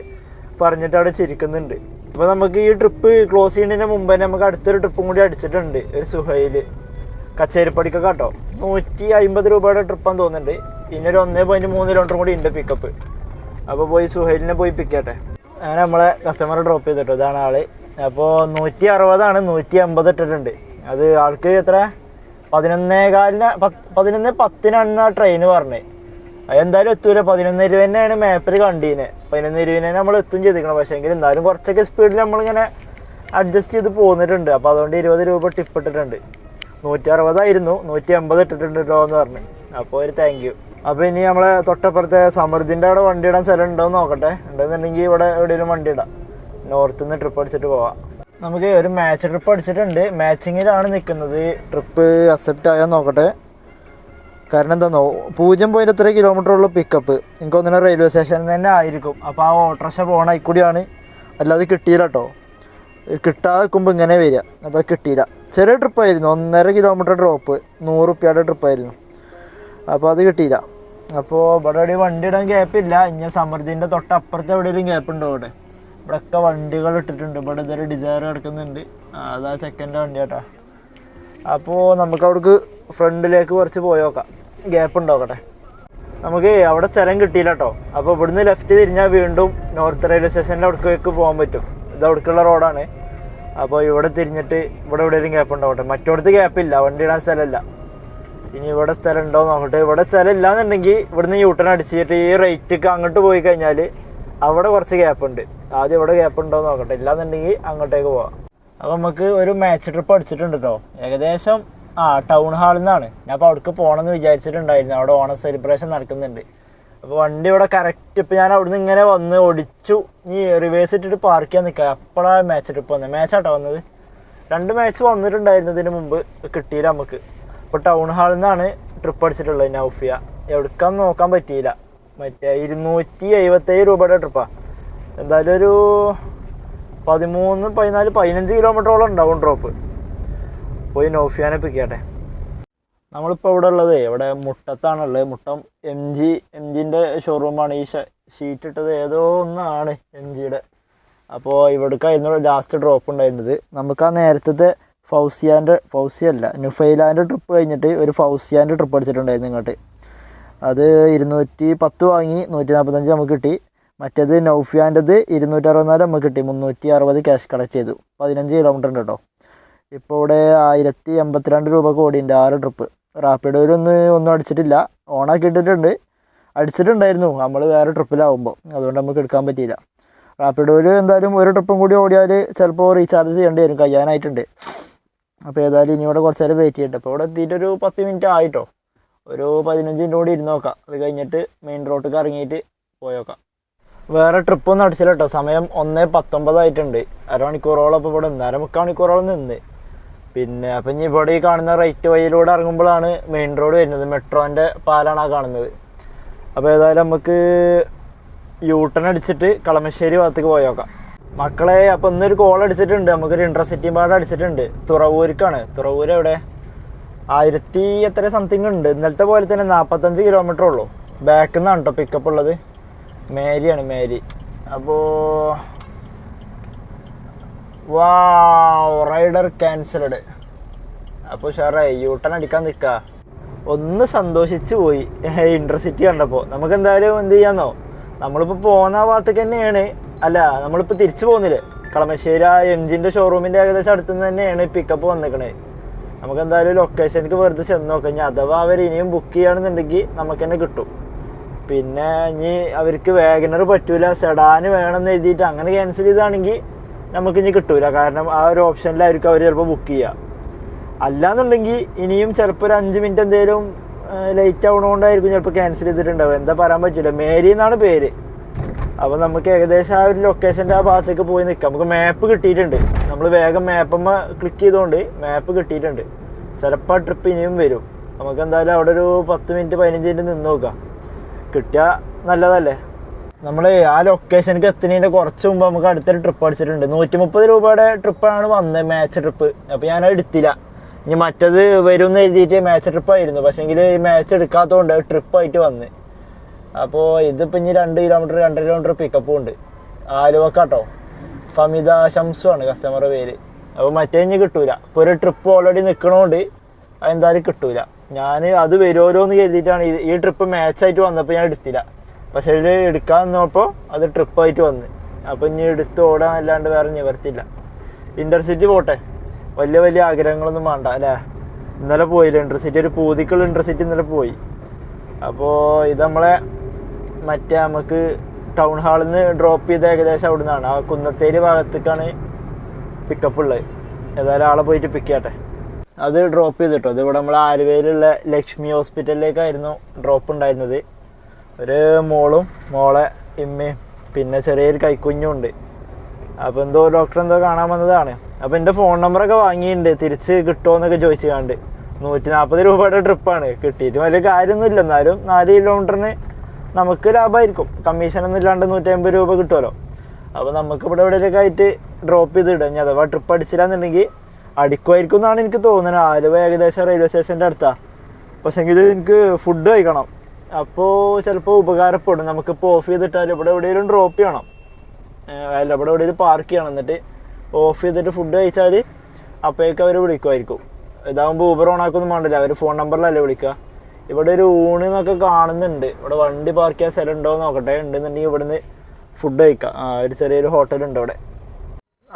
പറഞ്ഞിട്ട് അവിടെ ചിരിക്കുന്നുണ്ട്. അപ്പോൾ നമുക്ക് ഈ ട്രിപ്പ് ക്ലോസ് ചെയ്യുന്നതിന് മുമ്പ് തന്നെ നമുക്ക് അടുത്തൊരു ട്രിപ്പും കൂടി അടിച്ചിട്ടുണ്ട് ഒരു സുഹൈൽ. കച്ചേരിപ്പടിക്കൊക്കെ കേട്ടോ. നൂറ്റി അമ്പത് രൂപയുടെ ട്രിപ്പാന്ന് തോന്നുന്നുണ്ട്. പിന്നെ ഒരു ഒന്നേ പോയിന്റ് മൂന്ന് കിലോമീറ്റർ കൂടി ഉണ്ട് പിക്കപ്പ് അപ്പോൾ പോയി സുഹൈലിനെ പോയി പിക്കട്ടെ അങ്ങനെ നമ്മളെ കസ്റ്റമറെ ഡ്രോപ്പ് ചെയ്തിട്ടോ ഇതാണ് ആൾ. അപ്പോൾ നൂറ്റി അറുപതാണ് നൂറ്റി അമ്പത് ഇട്ടിട്ടുണ്ട്. അത് ആൾക്ക് എത്ര? പതിനൊന്നേ കാലിന് പത്ത് പതിനൊന്ന് പത്തിനാണ് ആ ട്രെയിന് പറഞ്ഞത് അതെന്തായാലും എത്തൂല. പതിനൊന്ന് ഇരുപത് തന്നെയാണ് മാപ്പിൽ കണ്ടീനെ. പതിനൊന്ന് ഇരുപതിനെ നമ്മൾ എത്തും ചെയ്തിരിക്കണം. പക്ഷേ എങ്കിൽ എന്തായാലും കുറച്ചൊക്കെ സ്പീഡിൽ നമ്മളിങ്ങനെ അഡ്ജസ്റ്റ് ചെയ്ത് പോന്നിട്ടുണ്ട്. അപ്പോൾ അതുകൊണ്ട് ഇരുപത് രൂപ ടിപ്പ് ഇട്ടിട്ടുണ്ട്. നൂറ്റി അറുപതായിരുന്നു നൂറ്റി അമ്പത് ഇട്ടിട്ടുണ്ട് കേട്ടോ എന്ന് പറഞ്ഞു. അപ്പോൾ ഒരു താങ്ക് യു അപ്പോൾ ഇനി നമ്മളെ തൊട്ടപ്പുറത്തെ സമൃദ്ധിന്റെ അവിടെ വണ്ടി ഇടാൻ സ്ഥലം ഉണ്ടോ എന്ന് നോക്കട്ടെ. ഉണ്ടെന്നുണ്ടെങ്കിൽ ഇവിടെ എവിടെയെങ്കിലും വണ്ടി ഇടാം. നോർത്ത് നിന്ന് ട്രിപ്പ് അടിച്ചിട്ട് പോവാം. നമുക്ക് ഒരു മാച്ച് ട്രിപ്പ് അടിച്ചിട്ടുണ്ട് മാച്ചിങ്ങിലാണ് നിൽക്കുന്നത്. ട്രിപ്പ് അക്സെപ്റ്റ് ആയോ നോക്കട്ടെ. കാരണം എന്താണോ പൂജ്യം പോയിന്റ് എത്ര കിലോമീറ്റർ ഉള്ള പിക്കപ്പ് എനിക്ക് തോന്നുന്നു റെയിൽവേ സ്റ്റേഷനിൽ തന്നെ ആയിരിക്കും. അപ്പോൾ ആ ഓട്ടോറിക്ഷ പോകണ കൂടിയാണ്. അല്ലാതെ കിട്ടിയില്ല കേട്ടോ കിട്ടാതെ നിൽക്കുമ്പോൾ ഇങ്ങനെ വരിക. അപ്പോൾ കിട്ടിയില്ല. ചെറിയ ട്രിപ്പായിരുന്നു ഒന്നര കിലോമീറ്റർ ഡ്രോപ്പ് നൂറ് റുപ്യയുടെ ട്രിപ്പായിരുന്നു അപ്പോൾ അത് കിട്ടിയില്ല. അപ്പോൾ ഇവിടെ എവിടെയും വണ്ടി ഇടാൻ ഗ്യാപ്പില്ല ഇനി സമൃദ്ധിന്റെ തൊട്ടപ്പുറത്ത് എവിടെയെങ്കിലും ഗ്യാപ്പ് ഉണ്ടോ ഇവിടെ ഇവിടെയൊക്കെ വണ്ടികൾ ഇട്ടിട്ടുണ്ട്. ഇവിടെ ഇതൊരു ഡിസയർ കിടക്കുന്നുണ്ട്. അതാ ചെക്കന്റെ വണ്ടി കേട്ടോ. അപ്പോൾ നമുക്ക് അവിടേക്ക് ഫ്രണ്ടിലേക്ക് കുറച്ച് പോയി നോക്കാം. ഗ്യാപ്പ് ഉണ്ടോക്കട്ടെ നമുക്ക് അവിടെ സ്ഥലം കിട്ടിയില്ല കേട്ടോ അപ്പോൾ ഇവിടുന്ന് ലെഫ്റ്റ് തിരിഞ്ഞാൽ വീണ്ടും നോർത്ത് റെയിൽവേ സ്റ്റേഷന്റെ അവിടേക്ക് പോകാൻ പറ്റും. ഇത് അവിടേക്കുള്ള റോഡാണ് അപ്പോൾ ഇവിടെ തിരിഞ്ഞിട്ട് ഇവിടെ എവിടെയെങ്കിലും ഗ്യാപ്പ് ഉണ്ടാവട്ടെ. മറ്റോടത്ത് ഗ്യാപ്പില്ല വണ്ടി ഇടാൻ സ്ഥലമില്ല. ഇനി ഇവിടെ സ്ഥലം ഉണ്ടോ നോക്കട്ടെ. ഇവിടെ സ്ഥലം ഇല്ലാന്നുണ്ടെങ്കിൽ ഇവിടുന്ന് യൂട്ടൺ അടിച്ചിട്ട് ഈ റേറ്റൊക്കെ അങ്ങോട്ട് പോയി കഴിഞ്ഞാൽ അവിടെ കുറച്ച് ഗ്യാപ്പ് ഉണ്ട്. ആദ്യം ഇവിടെ ഗ്യാപ്പ് ഉണ്ടോ നോക്കട്ടെ. ഇല്ലാന്നുണ്ടെങ്കിൽ അങ്ങോട്ടേക്ക് പോവാം. അപ്പോൾ നമുക്ക് ഒരു മാച്ച് ട്രിപ്പ് അടിച്ചിട്ടുണ്ട് കേട്ടോ ഏകദേശം ആ ടൗൺ ഹാളിൽ നിന്നാണ് ഞാൻ അപ്പോൾ അവിടേക്ക് പോകണമെന്ന് വിചാരിച്ചിട്ടുണ്ടായിരുന്നു. അവിടെ ഓണം സെലിബ്രേഷൻ നടക്കുന്നുണ്ട്. അപ്പോൾ വണ്ടി ഇവിടെ കറക്റ്റ് ഇപ്പോൾ ഞാൻ അവിടുന്ന് ഇങ്ങനെ വന്ന് ഒടിച്ചു ഈ റിവേഴ്സ് ഇട്ടിട്ട് പാർക്ക് ചെയ്യാൻ നിൽക്കുക അപ്പോഴാണ് മാച്ച് ട്രിപ്പ് വന്നത് മാച്ചാട്ടോ വന്നത്? രണ്ട് മാച്ച് വന്നിട്ടുണ്ടായിരുന്നു ഇതിന് മുമ്പ്. കിട്ടിയില്ല നമുക്ക്. ഇപ്പോൾ ടൗൺ ഹാളിൽ നിന്നാണ് ട്രിപ്പ് അടിച്ചിട്ടുള്ളത് നൗഫിയ. എവിടേക്കാന്ന് നോക്കാൻ പറ്റിയില്ല. മറ്റേ ഇരുന്നൂറ്റി എഴുപത്തേഴ് രൂപയുടെ ട്രിപ്പാണ് എന്തായാലും ഒരു പതിമൂന്ന് പതിനാല് പതിനഞ്ച് കിലോമീറ്ററോളം ഉണ്ടാവും ഡ്രോപ്പ് പോയി നോഫിയാനെ പിക്കട്ടെ നമ്മളിപ്പോൾ ഇവിടെ ഉള്ളത് ഇവിടെ മുട്ടത്താണ് മുട്ടത്താണുള്ളത്. മുട്ടം എം ജി എം ജിന്റെ ഷോറൂമാണ് ഈ ഷീറ്റ് ഇട്ടത് ഏതോ ഒന്നാണ് എം ജിയുടെ. അപ്പോൾ ഇവിടേക്കായിരുന്നു ലാസ്റ്റ് ഡ്രോപ്പ് ഉണ്ടായിരുന്നത്. നമുക്ക് ആ നേരത്തെ ഫൗസിയാന്റെ ഫൗസിയല്ല നുഫൈലാന്റെ ട്രിപ്പ് കഴിഞ്ഞിട്ട് ഒരു ഫൗസിയാന്റെ ട്രിപ്പ് അടിച്ചിട്ടുണ്ടായിരുന്നു ഇങ്ങോട്ട്. അത് ഇരുന്നൂറ്റി പത്ത് വാങ്ങി നൂറ്റി നാൽപ്പത്തഞ്ച് നമുക്ക് കിട്ടി. മറ്റേത് നൗഫിയാന്റെത് ഇരുന്നൂറ്റി അറുപത്തിനാല് നമുക്ക് കിട്ടി. മുന്നൂറ്റി അറുപത് ക്യാഷ് കളക്ട് ചെയ്തു. പതിനഞ്ച് കിലോമീറ്റർ ഉണ്ട് കേട്ടോ. ഇപ്പോൾ ഇവിടെ ആയിരത്തി എൺപത്തിരണ്ട് രൂപ കോടിയുണ്ട് ആറ് ട്രിപ്പ് റാപ്പിഡ് ഒരു ഒന്ന് ഒന്നും അടിച്ചിട്ടില്ല. ഓണാക്കി ഇട്ടിട്ടുണ്ട്. അടിച്ചിട്ടുണ്ടായിരുന്നു. നമ്മൾ വേറെ ട്രിപ്പിലാവുമ്പോൾ അതുകൊണ്ട് നമുക്ക് എടുക്കാൻ പറ്റിയില്ല. റാപ്പിഡോയിൽ എന്തായാലും ഒരു ട്രിപ്പും കൂടി ഓടിയാൽ ചിലപ്പോൾ റീചാർജ് ചെയ്യേണ്ടി വരും. കഴിയാനായിട്ടുണ്ട്. അപ്പോൾ ഏതായാലും ഇനി ഇവിടെ കുറച്ച് നേരം വെയിറ്റ് ചെയ്യട്ടെ. അപ്പോൾ ഇവിടെ എത്തിയിട്ടൊരു പത്ത് മിനിറ്റ് ആയിട്ടോ. ഒരു പതിനഞ്ച് മിനിറ്റ് കൂടി ഇരുന്ന് നോക്കാം. അത് കഴിഞ്ഞിട്ട് മെയിൻ റോഡിലേക്ക് ഇറങ്ങിയിട്ട് പോയോക്കാം വേറെ ട്രിപ്പ് ഒന്നും അടിച്ചില്ല കേട്ടോ സമയം ഒന്നേ പത്തൊമ്പതായിട്ടുണ്ട്. അരമണിക്കൂറോളം ഇപ്പോൾ ഇവിടെ നിന്ന്. അരമുക്കാൽ മണിക്കൂറോളം നിന്ന്. പിന്നെ അപ്പം ഇനി ഇവിടെ ഈ കാണുന്ന റൈറ്റ് വഴിയിലൂടെ ഇറങ്ങുമ്പോഴാണ് മെയിൻ റോഡ് വരുന്നത്. മെട്രോന്റെ പാലാണ് ആ കാണുന്നത്. അപ്പോൾ ഏതായാലും നമുക്ക് യൂട്ടൺ അടിച്ചിട്ട് കളമശ്ശേരി ഭാഗത്തേക്ക് പോയോക്കാം മക്കളെ അപ്പം ഇന്നൊരു കോൾ അടിച്ചിട്ടുണ്ട്. നമുക്കൊരു ഇൻട്രസിറ്റി പാട് അടിച്ചിട്ടുണ്ട്. തുറവൂർക്കാണ്. തുറവൂർ എവിടെ? ആയിരത്തി എത്ര സംതിങ് ഉണ്ട്. ഇന്നലത്തെ പോലെ തന്നെ നാൽപ്പത്തഞ്ച് കിലോമീറ്റർ ഉള്ളൂ. ബാക്കിൽ നിന്നാണ് കേട്ടോ പിക്കപ്പ് ഉള്ളത്. മേരിയാണ് മേരി. അപ്പോൾ വാ റൈഡർ ക്യാൻസൽഡ് അപ്പോൾ ഷാറായി യൂട്ടൺ അടിക്കാൻ നിൽക്കുക ഒന്ന് സന്തോഷിച്ചു പോയി. [LAUGHS] ഇന്റർസിറ്റി കണ്ടപ്പോൾ നമുക്ക് എന്തായാലും എന്ത് ചെയ്യാന്നോ? നമ്മളിപ്പോൾ പോകുന്ന ഭാഗത്തേക്ക് തന്നെയാണ്. അല്ല നമ്മളിപ്പോൾ തിരിച്ചു പോകുന്നില്ലേ കളമശ്ശേരി ആ എം ജിന്റെ ഷോറൂമിന്റെ ഏകദേശം അടുത്തുനിന്ന് തന്നെയാണ് പിക്കപ്പ് വന്നിക്കണേ. നമുക്ക് എന്തായാലും ലൊക്കേഷനിലേക്ക് വെറുതെ ചെന്ന് നോക്കാം. ഇനി അഥവാ അവർ ഇനിയും ബുക്ക് ചെയ്യുകയാണെന്നുണ്ടെങ്കിൽ നമുക്ക് തന്നെ കിട്ടും. പിന്നെ ഇനി അവർക്ക് വേഗനർ പറ്റൂല സെഡാന് വേണമെന്ന് എഴുതിയിട്ട് അങ്ങനെ ക്യാൻസൽ ചെയ്താണെങ്കിൽ നമുക്ക് ഇനി കിട്ടൂല. കാരണം ആ ഒരു ഓപ്ഷനിലായിരിക്കും അവർ ചിലപ്പോൾ ബുക്ക് ചെയ്യുക. അല്ലാന്നുണ്ടെങ്കിൽ ഇനിയും ചിലപ്പോൾ ഒരു അഞ്ച് മിനിറ്റ് എന്തെങ്കിലും ലേറ്റ് ആവണോണ്ടായിരിക്കും ചിലപ്പോൾ ക്യാൻസൽ ചെയ്തിട്ടുണ്ടാവും എന്താ പറയാൻ പറ്റില്ല മേരി എന്നാണ് പേര്. അപ്പോൾ നമുക്ക് ഏകദേശം ആ ഒരു ലൊക്കേഷന്റെ ആ ഭാഗത്തേക്ക് പോയി നിൽക്കാം നമുക്ക് മാപ്പ് കിട്ടിയിട്ടുണ്ട്. നമ്മൾ വേഗം മാപ്പമ്മ ക്ലിക്ക് ചെയ്തുകൊണ്ട് മാപ്പ് കിട്ടിയിട്ടുണ്ട്. ചിലപ്പോൾ ആ ട്രിപ്പ് ഇനിയും വരും. നമുക്ക് എന്തായാലും അവിടെ ഒരു പത്ത് മിനിറ്റ് പതിനഞ്ച് മിനിറ്റ് നിന്ന് നോക്കാം. കിട്ടിയാൽ നല്ലതല്ലേ? നമ്മൾ ആ ലൊക്കേഷനിലേക്ക് എത്തുന്നതിന്റെ കുറച്ച് മുമ്പ് നമുക്ക് അടുത്തൊരു ട്രിപ്പ് അടിച്ചിട്ടുണ്ട് നൂറ്റി മുപ്പത് രൂപയുടെ ട്രിപ്പാണ് വന്നത് മാച്ച് ട്രിപ്പ് അപ്പോൾ ഞാനത് എടുത്തില്ല. ഇനി മറ്റത് വരും എന്ന് എഴുതിയിട്ട് മാച്ച് ട്രിപ്പായിരുന്നു പക്ഷേങ്കിൽ മാച്ച് എടുക്കാത്തതുകൊണ്ട് ട്രിപ്പായിട്ട് വന്ന്. അപ്പോൾ ഇതിപ്പോൾ ഇനി രണ്ട് കിലോമീറ്റർ രണ്ടര കിലോമീറ്റർ പിക്കപ്പും ഉണ്ട്. ആലുവക്കാട്ടോ. ഫമിത ഷംസു കസ്റ്റമറുടെ പേര്. അപ്പോൾ മറ്റേ ഇനി കിട്ടൂല. ഇപ്പോൾ ഒരു ട്രിപ്പ് ഓൾറെഡി നിൽക്കണോണ്ട് അതെന്തായാലും കിട്ടൂല. ഞാൻ അത് വരുമല്ലോ എന്ന് കരുതിയിട്ടാണ് ഈ ട്രിപ്പ് മാച്ചായിട്ട് വന്നപ്പോൾ ഞാൻ എടുത്തില്ല. പക്ഷേ ഇത് എടുക്കാൻ നിന്നപ്പോൾ അത് ട്രിപ്പായിട്ട് വന്ന്. അപ്പോൾ ഇനി എടുത്ത് ഓടാൻ അല്ലാണ്ട് വേറെ നിവർത്തില്ല ഇന്റർസിറ്റി പോട്ടെ. വലിയ വലിയ ആഗ്രഹങ്ങളൊന്നും വേണ്ട അല്ലേ? ഇന്നലെ പോയില്ല? ഇന്റർസിറ്റി ഒരു പൂതിക്കുള്ള ഇന്റർസിറ്റി ഇന്നലെ പോയി. അപ്പോൾ ഇത് നമ്മളെ മറ്റേ നമുക്ക് ടൗൺ ഹാളിൽ നിന്ന് ഡ്രോപ്പ് ചെയ്ത ഏകദേശം അവിടെ നിന്നാണ് ആ കുന്നത്തേരി ഭാഗത്തേക്കാണ് പിക്കപ്പ് ഉള്ളത്. ഏതായാലും ആളെ പോയിട്ട് പിക്ക് ചെയ്യട്ടെ. അത് ഡ്രോപ്പ് ചെയ്തിട്ടോ. അത് ഇവിടെ നമ്മൾ ആലുവയിലുള്ള ലക്ഷ്മി ഹോസ്പിറ്റലിലേക്കായിരുന്നു ഡ്രോപ്പ് ഉണ്ടായിരുന്നത്. ഒരു മോളും മോളെ ഇമ്മയും പിന്നെ ചെറിയൊരു കൈക്കുഞ്ഞും ഉണ്ട്. അപ്പോൾ എന്തോ ഡോക്ടർ എന്തോ കാണാൻ വന്നതാണ്. അപ്പോൾ എന്റെ ഫോൺ നമ്പറൊക്കെ വാങ്ങിയിട്ടുണ്ട്. തിരിച്ച് കിട്ടുമോ എന്നൊക്കെ ചോദിച്ചു കണ്ട്. നൂറ്റി നാൽപ്പത് രൂപയുടെ ട്രിപ്പാണ് കിട്ടിയിട്ട് വലിയ കാര്യമൊന്നുമില്ല. എന്നാലും നാല് കിലോമീറ്ററിന് നമുക്ക് ലാഭമായിരിക്കും കമ്മീഷനൊന്നും ഇല്ലാണ്ട് നൂറ്റി അമ്പത് രൂപ കിട്ടുമല്ലോ അപ്പോൾ നമുക്ക് ഇവിടെ എവിടെയൊക്കെ ആയിട്ട് ഡ്രോപ്പ് ചെയ്ത് ഇടാം ഇനി അഥവാ ട്രിപ്പ് അടിച്ചില്ലാന്നുണ്ടെങ്കിൽ അടിക്കുമായിരിക്കും എന്നാണ് എനിക്ക് തോന്നുന്നത്. ആലുവ ഏകദേശം റെയിൽവേ സ്റ്റേഷന്റെ അടുത്താണ് പക്ഷേങ്കിൽ എനിക്ക് ഫുഡ് കഴിക്കണം. അപ്പോൾ ചിലപ്പോൾ ഉപകാരപ്പെടും. നമുക്കിപ്പോൾ ഓഫ് ചെയ്തിട്ടാൽ ഇവിടെ എവിടെയെങ്കിലും ഡ്രോപ്പ് ചെയ്യണം. അല്ല ഇവിടെ എവിടെയെങ്കിലും പാർക്ക് ചെയ്യണം. എന്നിട്ട് ഓഫ് ചെയ്തിട്ട് ഫുഡ് കഴിച്ചാൽ അപ്പോഴേക്കും അവർ വിളിക്കുമായിരിക്കും. ഇതാകുമ്പോൾ ഊബർ ഓൺ ആക്കൊന്നും വേണ്ടില്ല അവർ ഫോൺ നമ്പറിലല്ലേ വിളിക്കുക? ഇവിടെ ഒരു ഊണ് എന്നൊക്കെ കാണുന്നുണ്ട്. ഇവിടെ വണ്ടി പാർക്ക് ചെയ്യാൻ സ്ഥലം ഉണ്ടോ നോക്കട്ടെ. ഉണ്ടെന്നുണ്ടെങ്കിൽ ഇവിടുന്ന് ഫുഡ് കഴിക്കാം. ഒരു ചെറിയൊരു ഹോട്ടലുണ്ട് ഇവിടെ.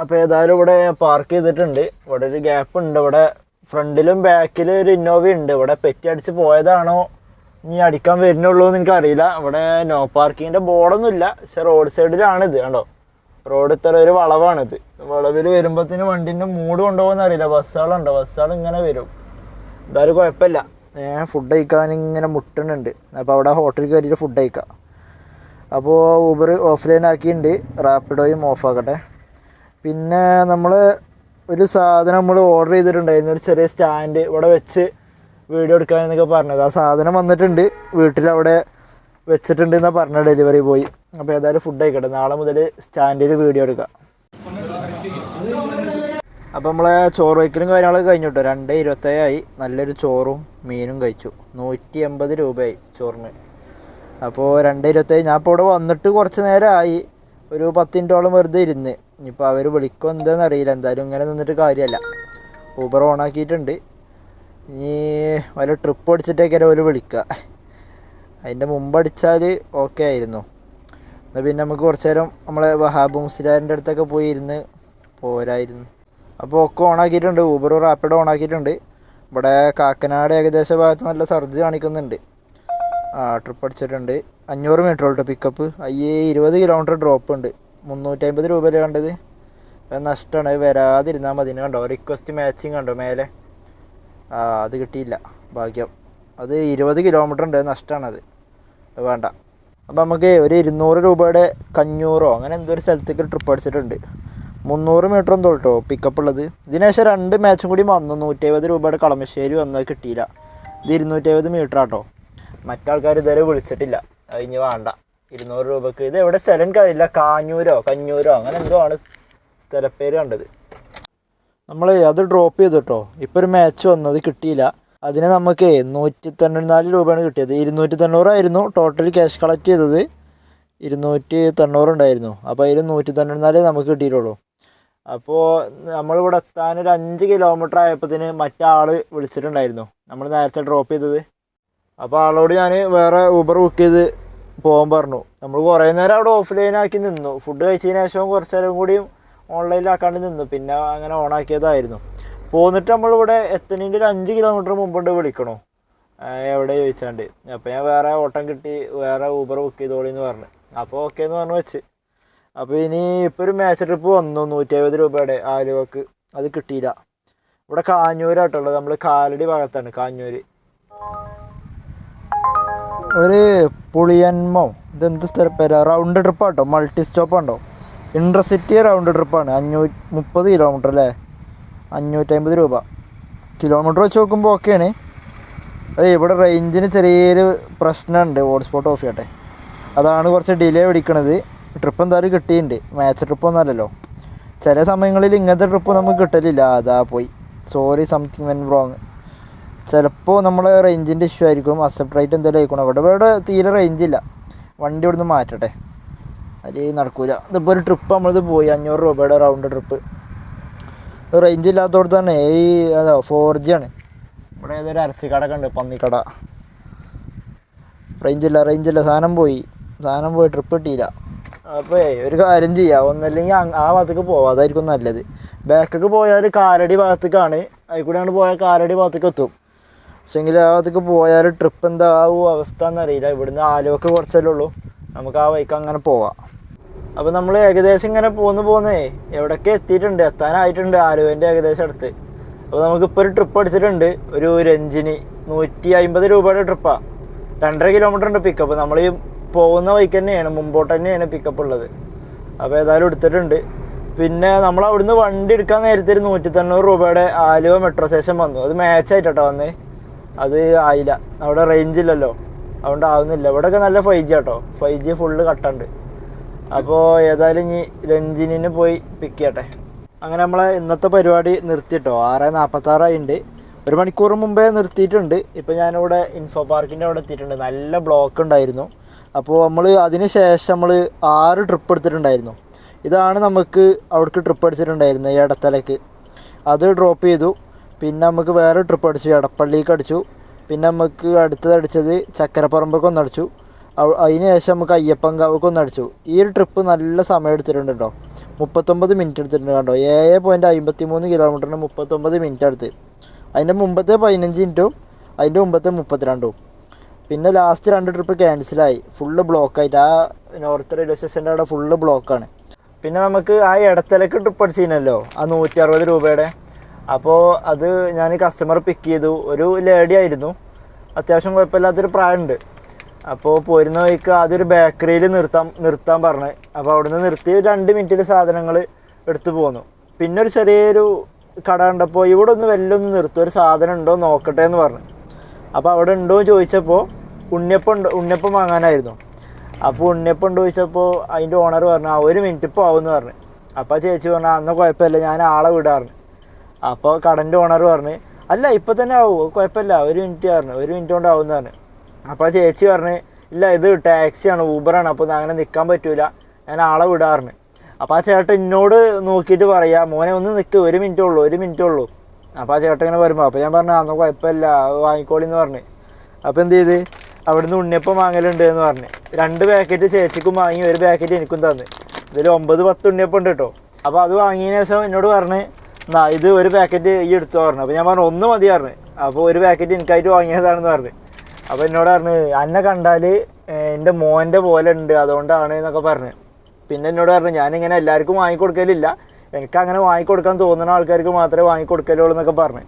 അപ്പോൾ ഏതായാലും ഇവിടെ പാർക്ക് ചെയ്തിട്ടുണ്ട്. ഇവിടെ ഒരു ഗ്യാപ്പ് ഉണ്ട്. ഇവിടെ ഫ്രണ്ടിലും ബാക്കിലും ഒരു ഇന്നോവ ഉണ്ട്. ഇവിടെ പെറ്റി അടിച്ച് പോയതാണോ ഇനി അടിക്കാൻ വരുന്നുള്ളൂ എന്ന് എനിക്കറിയില്ല. ഇവിടെ നോ പാർക്കിങ്ങിന്റെ ബോർഡൊന്നുമില്ല. പക്ഷെ റോഡ് സൈഡിലാണ് ഇത് കണ്ടോ? റോഡ് ഇത്ര ഒരു വളവാണിത്. വളവിൽ വരുമ്പോഴത്തേന് വണ്ടീന്റെ മൂഡ് കൊണ്ടുപോകുന്ന അറിയില്ല. ബസ്സുകളുണ്ടോ ബസ്സുകൾ ഇങ്ങനെ വരും. എന്തായാലും കുഴപ്പമില്ല. ഞാൻ ഫുഡ് കഴിക്കാൻ ഇങ്ങനെ മുട്ടണുണ്ട്. അപ്പോൾ അവിടെ ഹോട്ടലിൽ കയറിയിട്ട് ഫുഡ് കഴിക്കാം. അപ്പോൾ ഊബർ ഓഫ്ലൈൻ ആക്കിയിട്ടുണ്ട് റാപ്പിഡോയും ഓഫ് ആക്കട്ടെ. പിന്നെ നമ്മൾ ഒരു സാധനം നമ്മൾ ഓർഡർ ചെയ്തിട്ടുണ്ടായിരുന്നു. ഒരു ചെറിയ സ്റ്റാൻഡ് ഇവിടെ വെച്ച് വീഡിയോ എടുക്കാൻ എന്നൊക്കെ പറഞ്ഞത്. ആ സാധനം വന്നിട്ടുണ്ട്. വീട്ടിലവിടെ വെച്ചിട്ടുണ്ട് എന്നാണ് പറഞ്ഞ ഡെലിവറി പോയി അപ്പോൾ ഏതായാലും ഫുഡ് ആയിക്കോട്ടെ നാളെ മുതൽ സ്റ്റാൻഡിൽ വീഡിയോ എടുക്കാം. അപ്പോൾ നമ്മളെ ചോറ് വയ്ക്കലും കാര്യങ്ങളൊക്കെ കഴിഞ്ഞു കേട്ടോ രണ്ട് ഇരുപത്തേഴായി. നല്ലൊരു ചോറും മീനും കഴിച്ചു. നൂറ്റി എൺപത് രൂപയായി ചോറിന്. അപ്പോൾ രണ്ട് ഇരുപത്തേഴ്. ഞാൻ ഇപ്പോൾ ഇവിടെ വന്നിട്ട് കുറച്ച് നേരമായി ഒരു പത്ത് മിനിറ്റോളം വെറുതെ ഇരുന്ന്. ഇനിയിപ്പോൾ അവർ വിളിക്കോ എന്താണെന്ന് അറിയില്ല എന്തായാലും ഇങ്ങനെ നിന്നിട്ട് കാര്യമല്ല ഊബർ ഓണാക്കിയിട്ടുണ്ട് ഇനി വല്ല ട്രിപ്പ് അടിച്ചിട്ടേക്കാരെ അവർ വിളിക്കുക അതിന്റെ മുമ്പ് അടിച്ചാൽ ഓക്കെ ആയിരുന്നു. എന്നാൽ പിന്നെ നമുക്ക് കുറച്ച് നേരം നമ്മളെ വഹാബ് മുസ്ലിയാറിന്റെ അടുത്തൊക്കെ പോയി ഇരുന്ന് പോരായിരുന്നു. അപ്പോൾ ഒക്കെ ഓണാക്കിയിട്ടുണ്ട് ഊബർ റാപ്പിഡ് ഓണാക്കിയിട്ടുണ്ട് ഇവിടെ കാക്കനാട് ഏകദേശ ഭാഗത്ത് നല്ല സർജ് കാണിക്കുന്നുണ്ട്. ആ ട്രിപ്പ് അടിച്ചിട്ടുണ്ട്. അഞ്ഞൂറ് മീറ്റർ ഉള്ളു പിക്കപ്പ് അയ്യേ ഇരുപത് കിലോമീറ്റർ ഡ്രോപ്പ് ഉണ്ട്. മുന്നൂറ്റമ്പത് രൂപയല്ലേ കണ്ടത്? നഷ്ടമാണ്. വരാതിരുന്നാൽ മതി. കണ്ടോ? റിക്വസ്റ്റ് മാച്ചിങ് കണ്ടോ മേലെ? ആ അത് കിട്ടിയില്ല. ഭാഗ്യം. അത് ഇരുപത് കിലോമീറ്റർ ഉണ്ട്. നഷ്ടമാണത് വേണ്ട. അപ്പോൾ നമുക്ക് ഒരു ഇരുന്നൂറ് രൂപയുടെ കഞ്ഞൂറോ അങ്ങനെ എന്തോ ഒരു സ്ഥലത്തേക്ക് ട്രിപ്പ് അടിച്ചിട്ടുണ്ട്. മുന്നൂറ് മീറ്റർ എന്തോ കേട്ടോ പിക്കപ്പ് ഉള്ളത്. ഇതിനുശേഷം രണ്ട് മാച്ചും കൂടി വന്നു. നൂറ്റി എഴുപത് രൂപയുടെ കളമശ്ശേരി വന്നത് കിട്ടിയില്ല. ഇത് ഇരുന്നൂറ്റി എഴുപത് മീറ്റർ ആട്ടോ. മറ്റാൾക്കാർ ഇതുവരെ വിളിച്ചിട്ടില്ല. അത് ഇനി വേണ്ട. ഇരുന്നൂറ് രൂപക്ക്. ഇത് എവിടെ സ്ഥലം കാര്യമില്ല കാഞ്ഞൂരോ കഞ്ഞൂരോ അങ്ങനെ എന്തോ ആണ് സ്ഥലപ്പേര് കണ്ടത്. നമ്മൾ അത് ഡ്രോപ്പ് ചെയ്തു കേട്ടോ ഇപ്പോൾ ഒരു മാച്ച് വന്നത് കിട്ടിയില്ല. അതിന് നമുക്ക് നൂറ്റി തൊണ്ണൂറ്റിനാല് രൂപയാണ് കിട്ടിയത്. ഇരുന്നൂറ്റി തൊണ്ണൂറായിരുന്നു ടോട്ടൽ ക്യാഷ് കളക്ട് ചെയ്തത്. ഇരുന്നൂറ്റി തൊണ്ണൂറുണ്ടായിരുന്നു അപ്പോൾ അതിൽ നൂറ്റി തൊണ്ണൂറ്റിനാല് നമുക്ക് കിട്ടിയിട്ടുള്ളൂ. അപ്പോൾ നമ്മളിവിടെ എത്താൻ ഒരു അഞ്ച് കിലോമീറ്റർ ആയപ്പോഴത്തേന് മറ്റാൾ വിളിച്ചിട്ടുണ്ടായിരുന്നു. നമ്മൾ നേരത്തെ ഡ്രോപ്പ് ചെയ്തത്. അപ്പോൾ ആളോട് ഞാൻ വേറെ ഊബർ ബുക്ക് ചെയ്ത് പോകാൻ പറഞ്ഞു. നമ്മൾ കുറേ നേരം അവിടെ ഓഫ്ലൈൻ ആക്കി നിന്നു. ഫുഡ് കഴിച്ചതിന് ശേഷം കുറച്ച് നേരം കൂടിയും ഓൺലൈനിലാക്കാണ്ട് നിന്നു. പിന്നെ അങ്ങനെ ഓൺ ആക്കിയതായിരുന്നു. പോന്നിട്ട് നമ്മളിവിടെ എത്തണേന്റെ ഒരു അഞ്ച് കിലോമീറ്റർ മുമ്പുണ്ട് വിളിക്കണോ. എവിടെ ചോദിച്ചാണ്ട്. അപ്പോൾ ഞാൻ വേറെ ഓട്ടം കിട്ടി വേറെ ഊബർ ബുക്ക് ചെയ്തോളി എന്ന് പറഞ്ഞു. അപ്പോൾ ഓക്കെ എന്ന് പറഞ്ഞു വെച്ച്. അപ്പോൾ ഇനി ഇപ്പോൾ ഒരു മാച്ച് ട്രിപ്പ് വന്നു നൂറ്റി എഴുപത് രൂപയുടെ ആലുവക്ക്. അത് കിട്ടിയില്ല. ഇവിടെ കാഞ്ഞൂരാട്ടുള്ളത് നമ്മൾ കാലടി ഭാഗത്താണ് കാഞ്ഞൂര്. ഒരു പുളിയന്മോ ഇതെന്ത് സ്ഥലപ്പേര റൗണ്ട് ട്രിപ്പാട്ടോ മൾട്ടി സ്റ്റോപ്പ് ഉണ്ടോ ഇൻട്രസിറ്റി റൗണ്ട് ട്രിപ്പാണ് അഞ്ഞൂ മുപ്പത് കിലോമീറ്റർ അല്ലേ? അഞ്ഞൂറ്റമ്പത് രൂപ. കിലോമീറ്റർ വെച്ച് നോക്കുമ്പോൾ ഓക്കെയാണ് അതെ ഇവിടെ റേഞ്ചിന് ചെറിയൊരു പ്രശ്നമുണ്ട് ഹോട്ട്സ്പോട്ട് ഓഫ് ചെയ്യട്ടെ. അതാണ് കുറച്ച് ഡിലേ പിടിക്കണത്. ട്രിപ്പ് എന്തായാലും കിട്ടിയിട്ടുണ്ട്. മാച്ച് ട്രിപ്പ് അല്ലല്ലോ ചില സമയങ്ങളിൽ ഇങ്ങനത്തെ ട്രിപ്പ് നമുക്ക് കിട്ടലില്ല. അതാ പോയി. സോറി സംതിങ് വെൻ റോങ് ചിലപ്പോൾ നമ്മളെ റേഞ്ചിന്റെ ഇഷ്യൂ ആയിരിക്കും. അക്സെപ്റ്റ് റേറ്റ് എന്തെങ്കിലും ആയിക്കണം അവിടെ ഇവിടെ തീരെ റേഞ്ചില്ല വണ്ടി ഇവിടുന്ന് മാറ്റട്ടെ. അതിൽ നടക്കൂല. ഇതിപ്പോൾ ഒരു ട്രിപ്പ് നമ്മളിത് പോയി. അഞ്ഞൂറ് രൂപയുടെ റൗണ്ട് ട്രിപ്പ് റേഞ്ച് ഇല്ലാത്തടത്താണ് ഈ അതോ ഫോർ ജി ആണ്. ഇവിടെ ഏതൊരു അരച്ചിക്കടൊക്കെ ഉണ്ട് പന്നിക്കട റേഞ്ചില്ല റേഞ്ചില്ല സാധനം പോയി. സാധനം പോയി ട്രിപ്പ് കിട്ടിയില്ല. അപ്പോൾ ഒരു കാര്യം ചെയ്യാം. ഒന്നല്ലെങ്കിൽ ആ ഭാഗത്തേക്ക് പോവാം. അതായിരിക്കും നല്ലത്. ബാക്കൊക്കെ പോയാൽ കാലടി ഭാഗത്തേക്കാണ്. അതിൽ കൂടെ അങ്ങോട്ട് പോയാൽ കാലടി ഭാഗത്തേക്ക് എത്തും. പക്ഷെങ്കിൽ ആ ഭാഗത്തേക്ക് പോയാൽ ട്രിപ്പ് എന്താവും അവസ്ഥ എന്നറിയില്ല ഇവിടുന്ന് ആലുവൊക്കെ കുറച്ചല്ലേ ഉള്ളൂ. നമുക്ക് ആ വഴിക്ക് അങ്ങനെ പോവാം. അപ്പോൾ നമ്മൾ ഏകദേശം ഇങ്ങനെ പോന്ന് പോന്നേ എവിടൊക്കെ എത്തിയിട്ടുണ്ട് എത്താനായിട്ടുണ്ട് ആലുവേന്റെ ഏകദേശം അടുത്ത്. അപ്പോൾ നമുക്കിപ്പോൾ ഒരു ട്രിപ്പ് അടിച്ചിട്ടുണ്ട്. ഒരു രഞ്ജിനി നൂറ്റി അമ്പത് രൂപയുടെ ട്രിപ്പാണ് രണ്ടര കിലോമീറ്റർ ഉണ്ട് പിക്കപ്പ് നമ്മൾ ഈ പോകുന്ന വഴിക്ക് തന്നെയാണ്. മുമ്പോട്ട് തന്നെയാണ് പിക്കപ്പ് ഉള്ളത്. അപ്പോൾ ഏതായാലും എടുത്തിട്ടുണ്ട്. പിന്നെ നമ്മൾ അവിടുന്ന് വണ്ടി എടുക്കാൻ നേരത്തെ ഒരു നൂറ്റി തൊണ്ണൂറ് രൂപയുടെ ആലുവ മെട്രോ സ്റ്റേഷൻ വന്നു. അത് മാച്ച് ആയിട്ടോ വന്നേ. അത് ആയില്ല. അവിടെ റേഞ്ച് ഇല്ലല്ലോ. അതുകൊണ്ട് ആവുന്നില്ല. ഇവിടെയൊക്കെ നല്ല ഫൈവ് ജി ആട്ടോ. ഫൈവ് ജി ഫുള്ള് കട്ടുണ്ട്. അപ്പോൾ ഏതായാലും ഇനി രഞ്ജിനിന് പോയി പിക്ക് ചെയ്യട്ടെ. അങ്ങനെ നമ്മളെ ഇന്നത്തെ പരിപാടി നിർത്തിയിട്ടോ ആറ് നാൽപ്പത്താറായിട്ടുണ്ട് ഒരു മണിക്കൂർ മുമ്പേ നിർത്തിയിട്ടുണ്ട്. ഇപ്പോൾ ഞാനിവിടെ ഇൻഫോ പാർക്കിന്റെ അവിടെ എത്തിയിട്ടുണ്ട്. നല്ല ബ്ലോക്ക് ഉണ്ടായിരുന്നു. അപ്പോൾ നമ്മൾ അതിന് ശേഷം നമ്മൾ ആറ് ട്രിപ്പ് എടുത്തിട്ടുണ്ടായിരുന്നു. ഇതാണ് നമുക്ക് അവിടേക്ക് ട്രിപ്പ് അടിച്ചിട്ടുണ്ടായിരുന്നത് ഈ ഇടത്തലക്ക് അത് ഡ്രോപ്പ് ചെയ്തു. പിന്നെ നമുക്ക് വേറെ ട്രിപ്പ് അടിച്ചു എടപ്പള്ളിക്ക് അടിച്ചു. പിന്നെ നമുക്ക് അടുത്തത് അടിച്ചത് ചക്കരപ്പറമ്പൊക്കെ ഒന്ന് അടിച്ചു. അതിന് ശേഷം നമുക്ക് അയ്യപ്പങ്കാവൊക്കെ ഒന്ന് അടിച്ചു. ഈ ഒരു ട്രിപ്പ് നല്ല സമയം എടുത്തിട്ടുണ്ട് കേട്ടോ മുപ്പത്തൊമ്പത് മിനിറ്റ് എടുത്തിട്ടുണ്ട് കേട്ടോ ഏഴ് പോയിന്റ് അമ്പത്തി മൂന്ന് കിലോമീറ്ററിന് മുപ്പത്തൊമ്പത് മിനിറ്റ് അടുത്ത്. അതിന്റെ മുമ്പത്തെ പതിനഞ്ച് മിനിറ്റും അതിന്റെ മുമ്പത്തെ മുപ്പത്തിരണ്ടും. പിന്നെ ലാസ്റ്റ് രണ്ട് ട്രിപ്പ് ക്യാൻസലായി ഫുള്ള് ബ്ലോക്കായിട്ട് ആ നോർത്ത് റെയിൽവേ സ്റ്റേഷന്റെ അവിടെ ഫുള്ള് ബ്ലോക്കാണ് പിന്നെ നമുക്ക് ആ ഇടത്തലക്ക് ട്രിപ്പ് അടിച്ചിരുന്നല്ലോ ആ നൂറ്റി അറുപത് രൂപയുടെ. അപ്പോൾ അത് ഞാൻ കസ്റ്റമർ പിക്ക് ചെയ്തു. ഒരു ലേഡി ആയിരുന്നു. അത്യാവശ്യം കുഴപ്പമില്ലാത്തൊരു പ്രായമുണ്ട്. അപ്പോൾ പോരുന്ന വഴിക്ക് ഒരു ബേക്കറിയിൽ നിർത്താൻ നിർത്താൻ പറഞ്ഞു. അപ്പോൾ അവിടുന്ന് നിർത്തി രണ്ട് മിനിറ്റിൽ സാധനങ്ങൾ എടുത്തു പോന്നു. പിന്നെ ഒരു ചെറിയൊരു കട കണ്ടപ്പോൾ ഇവിടെ ഒന്ന് വലിയൊന്ന് നിർത്തും. ഒരു സാധനം ഉണ്ടോ നോക്കട്ടെ എന്ന് പറഞ്ഞു. അപ്പോൾ അവിടെ ഉണ്ടോ എന്ന് ചോദിച്ചപ്പോൾ ഉണ്ണിയപ്പം ഉണ്ണിയപ്പം വാങ്ങാനായിരുന്നു. അപ്പോൾ ഉണ്ണിയപ്പം ഉണ്ട് ചോദിച്ചപ്പോൾ അതിന്റെ ഓണർ പറഞ്ഞു ആ ഒരു മിനിറ്റ് ഇപ്പോൾ എന്ന് പറഞ്ഞു. അപ്പോൾ ചേച്ചി പറഞ്ഞു അന്ന് കുഴപ്പമില്ല ഞാൻ ആളെ വിടാറുണ്ട് അപ്പോൾ കടന്റെ ഓണർ പറഞ്ഞു അല്ല ഇപ്പം തന്നെ ആവും കുഴപ്പമില്ല ഒരു മിനിറ്റ് പറഞ്ഞു ഒരു മിനിറ്റ് കൊണ്ട് ആവും എന്ന് പറഞ്ഞു അപ്പോൾ ചേച്ചി പറഞ്ഞു ഇല്ല ഇത് ടാക്സിയാണ് ഊബറാണ് അപ്പോൾ അങ്ങനെ നിൽക്കാൻ പറ്റൂല ഞാൻ ആളെ വിടാറുണ്ട് അപ്പോൾ ആ ചേട്ടൻ എന്നോട് നോക്കിയിട്ട് പറയാ മോനെ ഒന്ന് നിൽക്ക് ഒരു മിനിറ്റ് ഉള്ളൂ ഒരു മിനിറ്റ് ഉള്ളൂ. അപ്പോൾ ആ ചേട്ടൻ ഇങ്ങനെ വരുമ്പോൾ അപ്പോൾ ഞാൻ പറഞ്ഞു അന്ന് കുഴപ്പമില്ല വാങ്ങിക്കോളി എന്ന് പറഞ്ഞു. അപ്പോൾ എന്ത് ചെയ്ത്? അവിടുന്ന് ഉണ്ണിയപ്പം വാങ്ങലുണ്ട് എന്ന് പറഞ്ഞു. രണ്ട് പാക്കറ്റ് ചേച്ചിക്കും വാങ്ങി ഒരു പാക്കറ്റ് എനിക്കും തന്നു. ഇതിൽ ഒമ്പത് പത്ത് ഉണ്ണിയപ്പം ഉണ്ട് കേട്ടോ അപ്പോൾ അത് വാങ്ങിയതിന് ശേഷം എന്നോട് പറഞ്ഞ് എന്നാ ഇത് ഒരു പാക്കറ്റ് ഈ എടുത്തു പറഞ്ഞു. അപ്പോൾ ഞാൻ പറഞ്ഞു ഒന്ന് മതി പറഞ്ഞു. അപ്പോൾ ഒരു പാക്കറ്റ് എനിക്കായിട്ട് വാങ്ങിയതാണെന്ന് പറഞ്ഞു. അപ്പോൾ എന്നോട് പറഞ്ഞു അന്നെ കണ്ടാൽ എന്റെ മോന്റെ പോലെ ഉണ്ട് അതുകൊണ്ടാണ് എന്നൊക്കെ പറഞ്ഞു. പിന്നെ എന്നോട് പറഞ്ഞു ഞാനിങ്ങനെ എല്ലാവർക്കും വാങ്ങിക്കൊടുക്കലില്ല. എനിക്ക് അങ്ങനെ വാങ്ങിക്കൊടുക്കാൻ തോന്നുന്ന ആൾക്കാർക്ക് മാത്രമേ വാങ്ങിക്കൊടുക്കലുള്ളൂ എന്നൊക്കെ പറഞ്ഞു.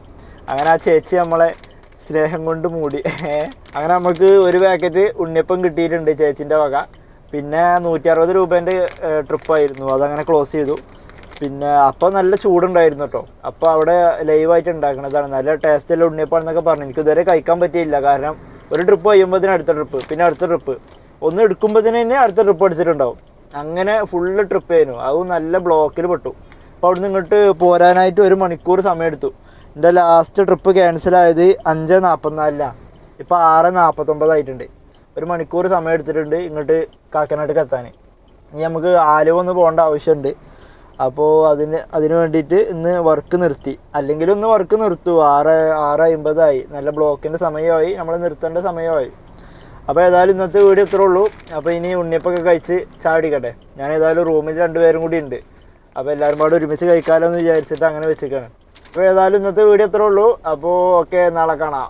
അങ്ങനെ ആ ചേച്ചി നമ്മളെ സ്നേഹം കൊണ്ട് മൂടി. അങ്ങനെ നമുക്ക് ഒരു പാക്കറ്റ് ഉണ്ണിയപ്പം കിട്ടിയിട്ടുണ്ട് ചേച്ചിന്റെ വക. പിന്നെ നൂറ്റി അറുപത് രൂപേന്റെ ട്രിപ്പായിരുന്നു അതങ്ങനെ ക്ലോസ് ചെയ്തു. പിന്നെ അപ്പോൾ നല്ല ചൂടുണ്ടായിരുന്നു കേട്ടോ അപ്പോൾ അവിടെ ലൈവായിട്ട് ഉണ്ടാക്കണതാണ്. നല്ല ടേസ്റ്റുള്ള ഉണ്ണിയപ്പാണെന്നൊക്കെ പറഞ്ഞു. എനിക്ക് ഇതുവരെ കഴിക്കാൻ പറ്റിയില്ല. കാരണം ഒരു ട്രിപ്പ് കഴിയുമ്പോഴത്തേന് അടുത്ത ട്രിപ്പ് പിന്നെ അടുത്ത ട്രിപ്പ് ഒന്ന് എടുക്കുമ്പോഴത്തേന് തന്നെ അടുത്ത ട്രിപ്പ് അടിച്ചിട്ടുണ്ടാവും. അങ്ങനെ ഫുള്ള് ട്രിപ്പ് ആയിരുന്നു. അതും നല്ല ബ്ലോക്കിൽ പെട്ടു. അപ്പോൾ അവിടുന്ന് ഇങ്ങോട്ട് പോരാനായിട്ട് ഒരു മണിക്കൂർ സമയം എടുത്തു എന്റെ ലാസ്റ്റ് ട്രിപ്പ് ക്യാൻസൽ ആയത് അഞ്ച് നാൽപ്പത്തിനാലിലാണ് ഇപ്പോൾ ആറ് നാൽപ്പത്തൊമ്പതായിട്ടുണ്ട് ഒരു മണിക്കൂർ സമയം എടുത്തിട്ടുണ്ട് ഇങ്ങോട്ട് കാക്കനാട്ടിലേക്ക് എത്താൻ. ഇനി നമുക്ക് ആലുവ ഒന്ന് പോകേണ്ട ആവശ്യമുണ്ട്. അപ്പോൾ അതിന് അതിന് വേണ്ടിയിട്ട് ഇന്ന് വർക്ക് നിർത്തി. അല്ലെങ്കിൽ ഒന്ന് വർക്ക് നിർത്തു. ആറ് ആറ് അമ്പതായി നല്ല ബ്ലോക്കിന്റെ സമയമായി. നമ്മൾ നിർത്തേണ്ട സമയമായി. അപ്പോൾ ഏതായാലും ഇന്നത്തെ വീഡിയോ ഇത്രേ ഉള്ളൂ. അപ്പോൾ ഇനി ഉണ്ണിയപ്പൊക്കെ കഴിച്ച് ചാടിക്കട്ടെ ഞാൻ ഏതായാലും റൂമിൽ രണ്ടുപേരും കൂടി ഉണ്ട്. അപ്പോൾ എല്ലാവരും പാടെ ഒരുമിച്ച് കഴിക്കാമല്ലോ എന്ന് വിചാരിച്ചിട്ട് അങ്ങനെ വെച്ചേക്കാണ് അപ്പോൾ ഏതായാലും ഇന്നത്തെ വീഡിയോ ഇത്രേ ഉള്ളൂ. അപ്പോൾ ഓക്കെ നാളെ കാണാം.